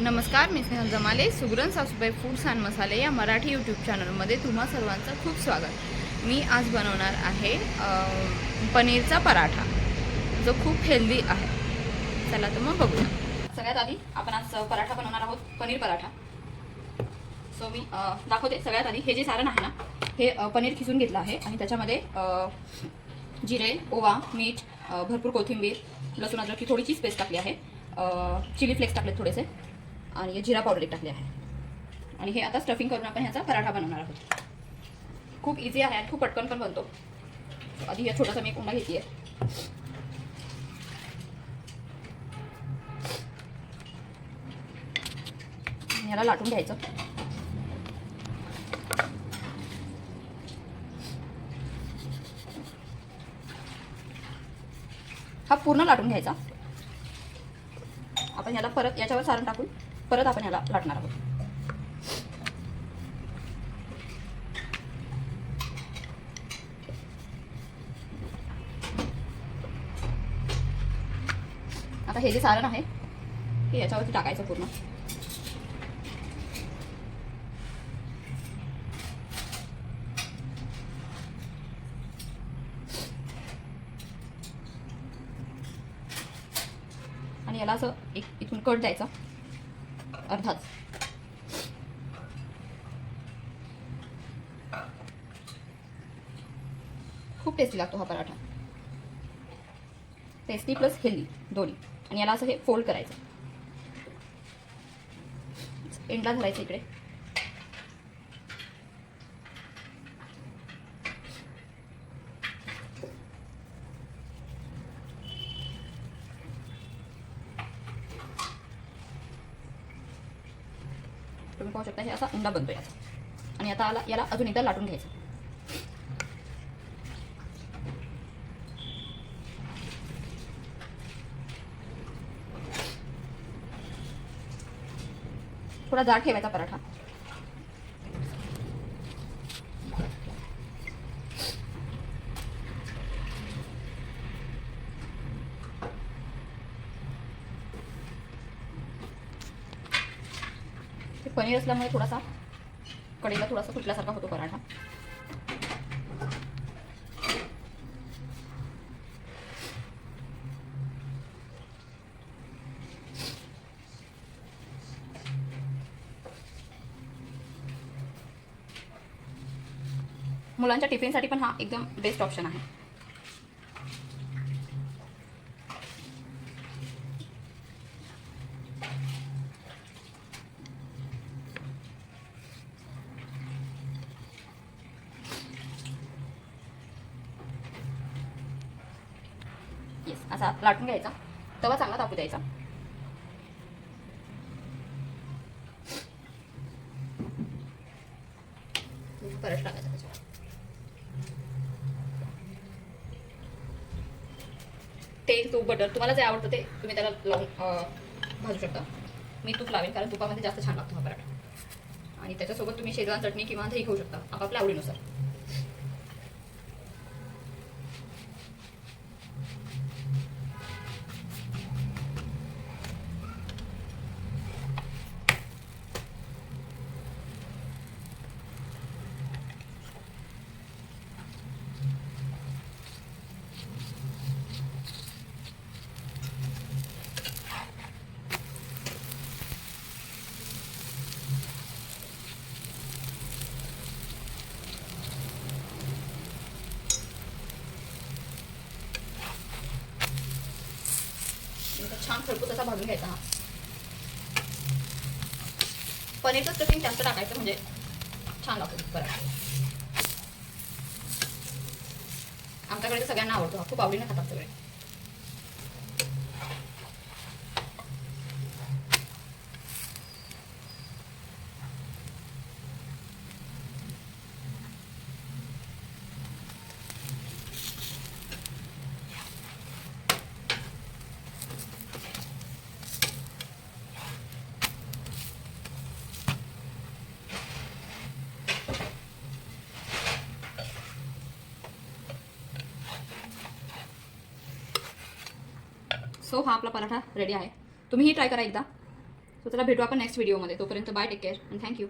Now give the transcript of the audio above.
नमस्कार मी स्नेहल जमाले सुगरण सासूबाई foods and मसाले या मराठी यूट्यूब चॅनलमध्ये तुम्हा सर्वांचं खूप स्वागत. मी आज बनवणार आहे पनीरचा पराठा जो खूप हेल्दी आहे. चला तर मग बघूया. सगळ्यात आधी आपण आज पराठा बनवणार आहोत पनीर पराठा. सो मी दाखवते सगळ्यात आधी. हे जे सारण आहे ना हे पनीर खिसून घेतलं आहे आणि त्याच्यामध्ये जिरे ओवा मीठ भरपूर कोथिंबीर लसूण अद्रकची थोडीशीच पेस्ट टाकली आहे. चिली फ्लेक्स टाकले थोडेसे. आणि जिरा पावडर एक टाकली आहे. आणि हे आता स्टफिंग करून आपण ह्याचा पराठा बनवणार आहोत. खूप इझी आहे आणि खूप पटकन पण बनतो. आधी हे छोटासा मी कोंडा घेते ह्याला याला लाटून घ्यायचं. हा पूर्ण लाटून घ्यायचा. आपण याला परत याच्यावर सारण टाकून परत आपण याला लाटणार आहोत. आता हे जे सारण आहे हे याच्यावरती टाकायचं पूर्ण. आणि याला असं एक इथून कट द्यायचा. अर्थात. खूप टेस्टी लागतो हा पराठा. टेस्टी प्लस हेल्दी दोन्ही. आणि याला असं हे फोल्ड करायचं. एंडला धरायचं इकडे. तुम्ही पाहू शकता हे असा उंडा बनतो याचा. आणि आता आला याला अजून एकदा लाटून घ्यायचं. थोडा जाड ठेवायचा पराठा. पनीर असल्यामुळे थोडासा कढईला थोडासा फुटल्यासारखा होतो पराठा. मुलांच्या टिफिनसाठी पण हा एकदम बेस्ट ऑप्शन आहे. येस असा लाटून घ्यायचा. तवा चांगला तापू द्यायचा. परत टाकायचा त्याच्यावर. तेल तूप बटर तुम्हाला जे आवडतं ते तुम्ही त्याला लावून भाजू शकता. मी तूप लावेन कारण तुपामध्ये जास्त छान लागतो हा पराठा. आणि त्याच्यासोबत तुम्ही शेजवान चटणी किंवा दही खाऊ शकता आपापल्या आवडीनुसार. छान खरपूस असा भाजून घ्यायचा हा. पनीरचं स्टफिंग जास्त टाकायचं म्हणजे छान लागतो पराठा आमच्याकडे सगळ्यांना आवडतो हा. खूप आवडीने खातात सगळे. सो हा आपला पराठा रेडी आहे. तुम्हीही ट्राय करा एकदा. सो त्याला भेटू आपण नेक्स्ट व्हिडिओमध्ये तोपर्यंत bye take care and thank you